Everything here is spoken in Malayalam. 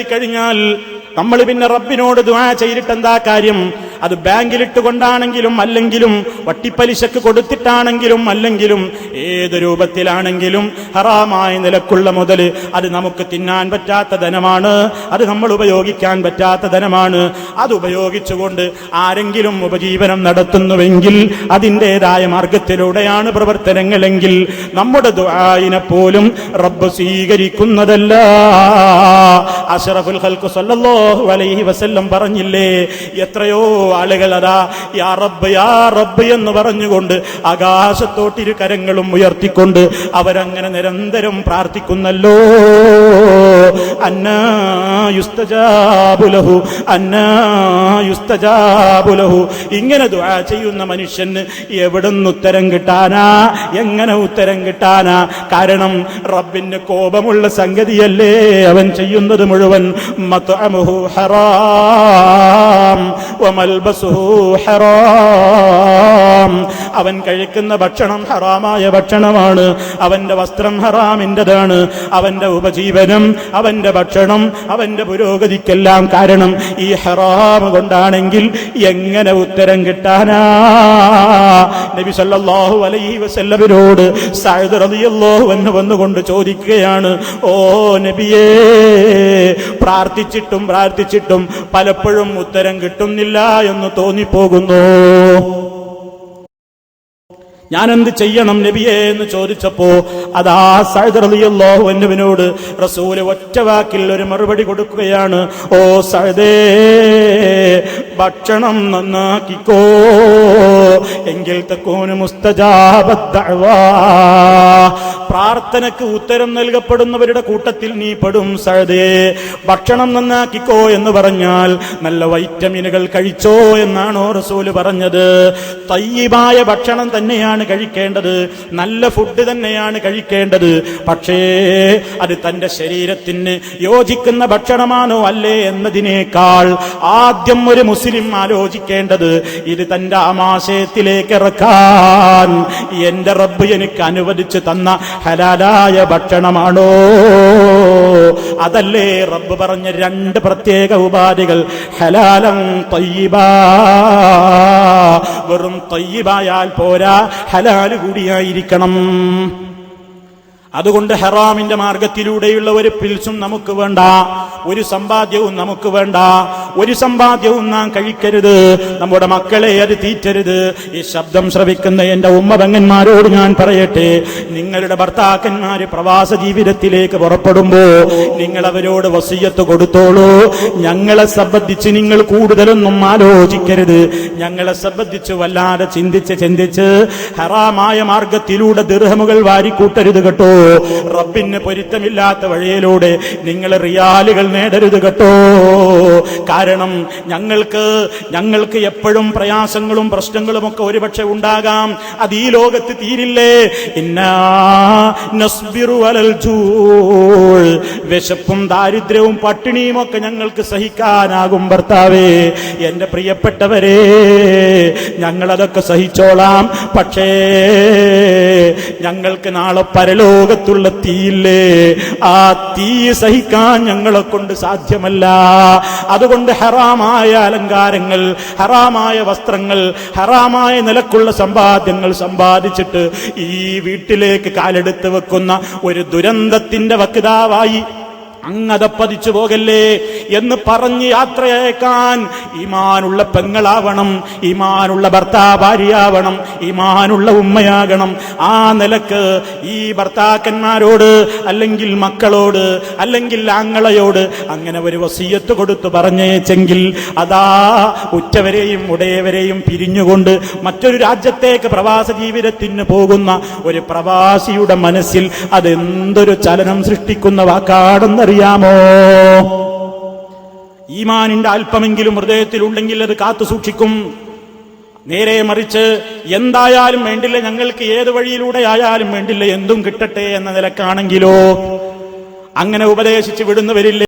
എത്തിക്കഴിഞ്ഞാൽ നമ്മൾ പിന്നെ റബ്ബിനോട് ദുആ ചെയ്തിട്ട് എന്താ കാര്യം? അത് ബാങ്കിലിട്ട് കൊണ്ടാണെങ്കിലും അല്ലെങ്കിലും വട്ടിപ്പലിശക്ക് കൊടുത്തിട്ടാണെങ്കിലും അല്ലെങ്കിലും ഏത് രൂപത്തിലാണെങ്കിലും ഹറാമായ നിലക്കുള്ള മുതൽ അത് നമുക്ക് തിന്നാൻ പറ്റാത്ത ധനമാണ്. അത് നമ്മൾ ഉപയോഗിക്കാൻ പറ്റാത്ത ധനമാണ്. അത് ഉപയോഗിച്ചുകൊണ്ട് ആരെങ്കിലും ഉപജീവനം നടത്തുന്നുവെങ്കിൽ അതിന്റെതായ മാർഗത്തിലൂടെയാണ് പ്രവർത്തനങ്ങളെങ്കിൽ നമ്മുടെ ദുആയിനെ പോലും റബ്ബ് സ്വീകരിക്കുന്നതല്ല. അഷറഫുൽ ഖൽഖ് സല്ലല്ലാഹു അലൈഹി വസല്ലം പറഞ്ഞില്ലേ എത്രയോ ആളുകൾ അതാ യാ റബ്ബ് യാ റബ്ബ് എന്ന് പറഞ്ഞുകൊണ്ട് ആകാശത്തോട്ടിരു കരങ്ങളും ഉയർത്തിക്കൊണ്ട് അവരങ്ങനെ നിരന്തരം പ്രാർത്ഥിക്കുന്നല്ലോ. അന്നാ യുസ്തജാബു ലഹു അന്നാ യുസ്തജാബു ലഹു ഇങ്ങനെ ദുആ ചെയ്യുന്ന മനുഷ്യന് എവിടുന്ന് ഉത്തരം കിട്ടാനാ? എങ്ങനെ ഉത്തരം കിട്ടാനാ? കാരണം റബ്ബിന് കോപമുള്ള സംഗതിയല്ലേ അവൻ ചെയ്യുന്നത് മുഴുവൻ. മത്അമുഹു ഹറാം ഹറാം. അവൻ കഴിക്കുന്ന ഭക്ഷണം ഹറാമായ ഭക്ഷണമാണ്. അവന്റെ വസ്ത്രം ഹറാമിന്റെതാണ്. അവന്റെ ഉപജീവനം അവന്റെ ഭക്ഷണം അവന്റെ പുരോഗതിക്കെല്ലാം കാരണം ഈ ഹറാം കൊണ്ടാണെങ്കിൽ എങ്ങനെ ഉത്തരം കിട്ടാനാ? നബി സല്ലാഹു അലൈഹി വസല്ലവരോട് റളിയല്ലാഹു അൻഹു വന്നുകൊണ്ട് ചോദിക്കുകയാണ് ഓ നബിയേ പ്രാർത്ഥിച്ചിട്ടും പ്രാർത്ഥിച്ചിട്ടും പലപ്പോഴും ഉത്തരം കിട്ടുന്നില്ല എന്ന് തോന്നിപ്പോകുന്നു. ഞാൻ എന്ത് ചെയ്യണം നബിയെ എന്ന് ചോദിച്ചപ്പോ അതാ സഹദറിയല്ലാഹു എന്നവനോട് റസൂൽ ഒറ്റ വാക്കിൽ ഒരു മറുപടി കൊടുക്കുകയാണ് ഓ സഹദേ ഭക്ഷണം നന്നാക്കിക്കോ. എങ്കിൽ തക്കോന് മുസ്തജാബദ്ദഅവാ പ്രാർത്ഥനക്ക് ഉത്തരം നൽകപ്പെടുന്നവരുടെ കൂട്ടത്തിൽ നീ പെടും സഴതേ ഭക്ഷണം നന്നാക്കിക്കോ എന്ന് പറഞ്ഞാൽ നല്ല വൈറ്റമിനുകൾ കഴിച്ചോ എന്നാണോ റസൂൽ പറഞ്ഞത്. തയ്യബായ ഭക്ഷണം തന്നെയാണ് കഴിക്കേണ്ടത്. നല്ല ഫുഡ് തന്നെയാണ് കഴിക്കേണ്ടത്. പക്ഷേ അത് തന്റെ ശരീരത്തിന് യോജിക്കുന്ന ഭക്ഷണമാണോ അല്ലേ എന്നതിനേക്കാൾ ആദ്യം ഒരു മുസ്ലിം ആലോചിക്കേണ്ടത് ഇത് തന്റെ ആമാശയത്തിലേക്ക് ഇറക്കാൻ. എന്റെ റബ്ബ് എനിക്ക് അനുവദിച്ചു തന്ന ഹലാലായ ഭക്ഷണമാണോ? അതല്ലേ റബ്ബ് പറഞ്ഞ രണ്ട് പ്രത്യേക ഉപാധികൾ. ഹലാലം തയ്യിബാ. വെറും തയ്യബായാൽ പോരാ ഹലാൽ കൂടിയായിരിക്കണം. അതുകൊണ്ട് ഹെറാമിന്റെ മാർഗത്തിലൂടെയുള്ള ഒരു പിൽസും നമുക്ക് വേണ്ട ഒരു സമ്പാദ്യവും നമുക്ക് വേണ്ട ഒരു സമ്പാദ്യവും നാം കഴിക്കരുത്. നമ്മുടെ മക്കളെ അത് തീറ്റരുത്. ഈ ശബ്ദം ശ്രവിക്കുന്ന എന്റെ ഉമ്മതങ്ങന്മാരോട് ഞാൻ പറയട്ടെ നിങ്ങളുടെ ഭർത്താക്കന്മാര് പ്രവാസ ജീവിതത്തിലേക്ക് പുറപ്പെടുമ്പോ നിങ്ങൾ അവരോട് വസീയത്ത് കൊടുത്തോളൂ. ഞങ്ങളെ സംബന്ധിച്ച് നിങ്ങൾ കൂടുതലൊന്നും ആലോചിക്കരുത്. ഞങ്ങളെ സംബന്ധിച്ച് വല്ലാതെ ചിന്തിച്ച് ചിന്തിച്ച് ഹറാമായ മാർഗത്തിലൂടെ ദീർഘമുകൾ വാരിക്കൂട്ടരുത് കേട്ടോ. റബ്ബിന് പൊരുത്തമില്ലാത്ത വഴിയിലൂടെ നിങ്ങൾ റിയാലുകൾ നേടരുത് കേട്ടോ. കാരണം ഞങ്ങൾക്ക് ഞങ്ങൾക്ക് എപ്പോഴും പ്രയാസങ്ങളും പ്രശ്നങ്ങളും ഒക്കെ ഒരുപക്ഷെ ഉണ്ടാകാം. അത് ഈ ലോകത്ത് തീരില്ലേ. വിശപ്പും ദാരിദ്ര്യവും പട്ടിണിയും ഒക്കെ ഞങ്ങൾക്ക് സഹിക്കാനാകും ഭർത്താവേ. എന്റെ പ്രിയപ്പെട്ടവരെ ഞങ്ങളതൊക്കെ സഹിച്ചോളാം. പക്ഷേ ഞങ്ങൾക്ക് നാളെ പരലോകത്തുള്ള തീയില്ലേ? ആ തീ സഹിക്കാൻ ഞങ്ങളെ കൊണ്ട് സാധ്യമല്ല. അതുകൊണ്ട് ഹറാമായ അലങ്കാരങ്ങൾ ഹറാമായ വസ്ത്രങ്ങൾ ഹറാമായ നിലക്കുള്ള സമ്പാദ്യങ്ങൾ സമ്പാദിച്ചിട്ട് ഈ വീട്ടിലേക്ക് കാലെടുത്ത് വെക്കുന്ന ഒരു ദുരന്തത്തിന്റെ വക്താവായി അങ്ങതപ്പതിച്ചു പോകല്ലേ എന്ന് പറഞ്ഞ് യാത്രയേക്കാൻ ഇമാനുള്ള പെങ്ങളാവണം ഇമാനുള്ള ഭർത്താ ഭാര്യയാവണം ഇമാനുള്ള ഉമ്മയാകണം. ആ നിലയ്ക്ക് ഈ ഭർത്താക്കന്മാരോട് അല്ലെങ്കിൽ മക്കളോട് അല്ലെങ്കിൽ ആങ്ങളയോട് അങ്ങനെ ഒരു വസീയത്ത് കൊടുത്തു പറഞ്ഞേച്ചെങ്കിൽ അതാ ഉറ്റവരെയും ഉടയവരെയും പിരിഞ്ഞുകൊണ്ട് മറ്റൊരു രാജ്യത്തേക്ക് പ്രവാസ ജീവിതത്തിന് പോകുന്ന ഒരു പ്രവാസിയുടെ മനസ്സിൽ അതെന്തൊരു ചലനം സൃഷ്ടിക്കുന്ന വാക്കാടെന്നറിയാമോ ഈമാനിന്റെ അല്പമെങ്കിലും ഹൃദയത്തിൽ ഉണ്ടെങ്കിൽ അത് കാത്തു സൂക്ഷിക്കും. നേരെ മറിച്ച് എന്തായാലും വേണ്ടില്ല ഞങ്ങൾക്ക് ഏത് വഴിയിലൂടെ ആയാലും വേണ്ടില്ല എന്തും കിട്ടട്ടെ എന്ന നിലക്കാണെങ്കിലോ? അങ്ങനെ ഉപദേശിച്ച് വിടുന്നവരില്ലേ?